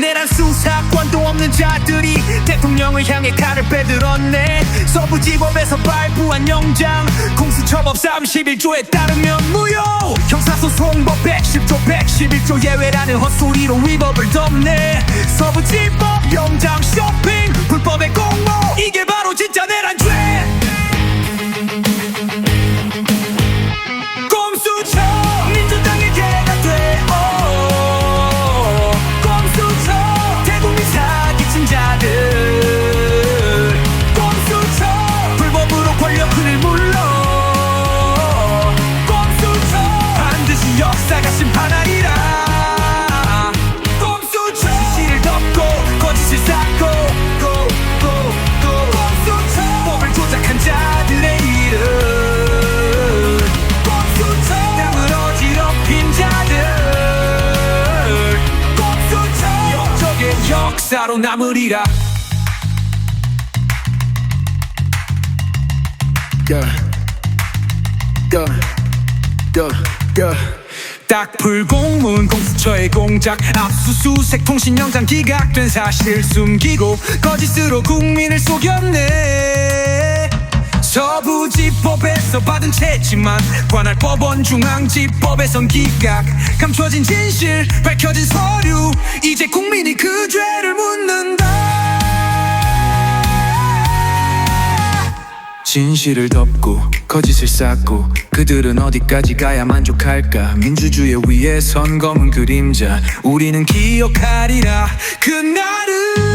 내란 수사권도 없는 자들이 대통령을 향해 칼을 빼들었네. 서부지법에서 발부한 영장 공수처법 31조에 따르면 무효. 형사소송법 110조 111조 예외라는 헛소리로 위법을 덮네 역사로 남으리라 Yeah. Yeah. Yeah. Yeah. 딱 불공문 공수처의 공작. 압수수색 통신영장 기각된 사실 숨기고 거짓으로 국민을 속였네. 서부지법에서 받은 채지만 관할 법원 중앙지법에선 기각. 감춰진 진실 밝혀진 서류. 이제 국민이 그 죄를 묻는 진실을 덮고 거짓을 쌓고 그들은 어디까지 가야 만족할까? 민주주의 위에 선 검은 그림자 우리는 기억하리라. 그날은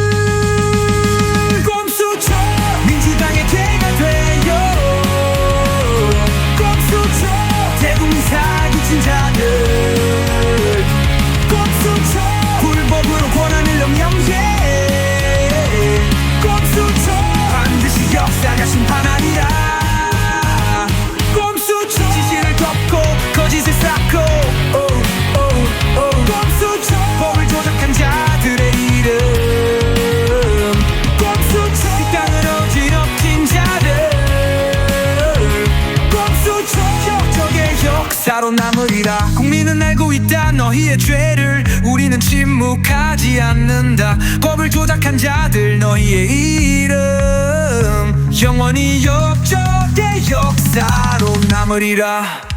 역사로 남으리라. 국민은 알고 있다. 너희의 죄를 우리는 침묵하지 않는다. 법을 조작한 자들 너희의 이름. 영원히 역적의 역사로 남으리라